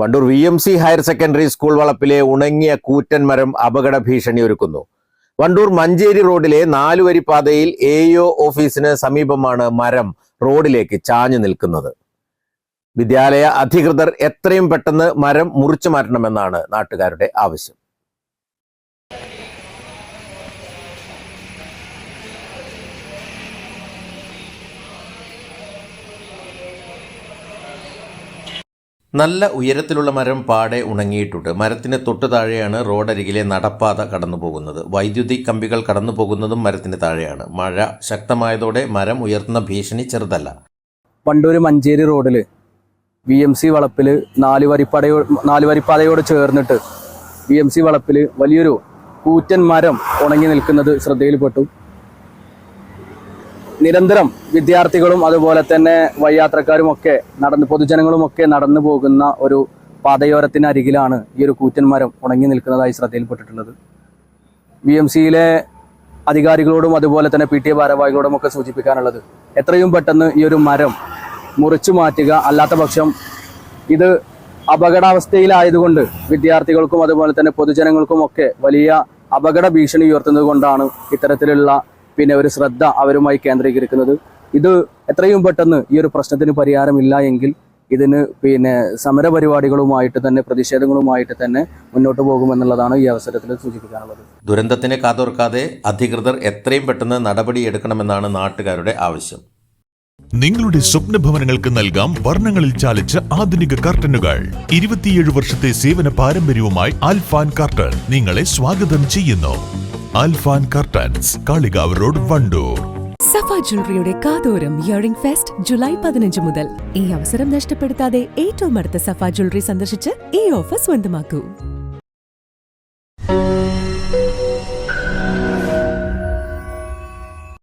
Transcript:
Wandoor V M C higher secondary school വളപ്പിലെ ഉണങ്ങിയ കൂറ്റൻ മരം അപകട ഭീഷണി ഒരുക്കുന്നു. വണ്ടൂർ മഞ്ചേരി റോഡിലെ നാലുവരി പാതയിൽ എ ഓഫീസിന് സമീപമാണ് മരം റോഡിലേക്ക് ചാഞ്ഞു നിൽക്കുന്നത്. വിദ്യാലയ അധികൃതർ എത്രയും പെട്ടെന്ന് മരം മുറിച്ചു മാറ്റണമെന്നാണ് നാട്ടുകാരുടെ ആവശ്യം. നല്ല ഉയരത്തിലുള്ള മരം പാടെ ഉണങ്ങിയിട്ടുണ്ട്. മരത്തിന് തൊട്ടു താഴെയാണ് റോഡരികിലെ നടപ്പാത കടന്നു പോകുന്നത് വൈദ്യുതി കമ്പികൾ കടന്നു പോകുന്നതും മരത്തിന് താഴെയാണ്. മഴ ശക്തമായതോടെ മരം ഉയർത്തുന്ന ഭീഷണി ചെറുതല്ല. പണ്ടൊരു മഞ്ചേരി റോഡിൽ വി എം സി വളപ്പിൽ നാല് വരിപ്പടയോ വരിപ്പാതയോട് ചേർന്നിട്ട് വി എം സി വളപ്പിൽ വലിയൊരു കൂറ്റൻ മരം ഉണങ്ങി നിൽക്കുന്നത് ശ്രദ്ധയിൽപ്പെട്ടു. നിരന്തരം വിദ്യാർത്ഥികളും അതുപോലെ തന്നെ വഴിയാത്രക്കാരും ഒക്കെ നടന്ന് പൊതുജനങ്ങളും ഒക്കെ നടന്നു പോകുന്ന ഒരു പാതയോരത്തിന് അരികിലാണ് ഈ ഒരു കൂറ്റൻ മരം ഉണങ്ങി നിൽക്കുന്നതായി ശ്രദ്ധയിൽപ്പെട്ടിട്ടുള്ളത്. വി എം സിയിലെ അധികാരികളോടും അതുപോലെ തന്നെ പി ടി ഭാരവാഹികളോടും ഒക്കെ സൂചിപ്പിക്കാനുള്ളത് എത്രയും പെട്ടെന്ന് ഈ ഒരു മരം മുറിച്ചു മാറ്റുക അല്ലാത്ത പക്ഷം ഇത് അപകടാവസ്ഥയിലായതുകൊണ്ട് വിദ്യാർത്ഥികൾക്കും അതുപോലെ തന്നെ പൊതുജനങ്ങൾക്കും ഒക്കെ വലിയ അപകട ഭീഷണി ഉയർത്തുന്നത് കൊണ്ടാണ് ഇത്തരത്തിലുള്ള പിന്നെ ഒരു ശ്രദ്ധ അവരുമായി കേന്ദ്രീകരിക്കുന്നത്. ഇത് എത്രയും പെട്ടെന്ന് ഈ ഒരു പ്രശ്നത്തിന് പരിഹാരമില്ല എങ്കിൽ ഇതിന് പിന്നെ സമരപരിപാടികളുമായിട്ട് തന്നെ പ്രതിഷേധങ്ങളുമായിട്ട് തന്നെ മുന്നോട്ട് പോകുമെന്നുള്ളതാണ് ഈ അവസരത്തിൽ സൂചിപ്പിക്കാനുള്ളത്. ദുരന്തത്തിനെ കാതോർക്കാതെ അധികൃതർ എത്രയും പെട്ടെന്ന് നടപടിയെടുക്കണമെന്നാണ് നാട്ടുകാരുടെ ആവശ്യം. നിങ്ങളുടെ സ്വപ്ന ഭവനങ്ങൾക്ക് നൽകാം വർണങ്ങളിൽ ചാലിച്ച ആധുനിക കർട്ടനുകൾ. ഇരുപത്തിയേഴ് വർഷത്തെ സേവന പാരമ്പര്യവുമായി അൽഫാൻ കർട്ടൻ നിങ്ങളെ സ്വാഗതം ചെയ്യുന്നു. Alfan curtains Kalikavu road Wandoor. സഫ ജ്വല്ലറിയുടെ കാതോരം ഇയറിംഗ് ഫെസ്റ്റ് ജൂലൈ പതിനഞ്ച് മുതൽ. ഈ അവസരം നഷ്ടപ്പെടുത്താതെ ഏറ്റവും അടുത്ത സഫ ജ്വല്ലറി സന്ദർശിച്ച് ഈ ഓഫർ സ്വന്തമാക്കൂ.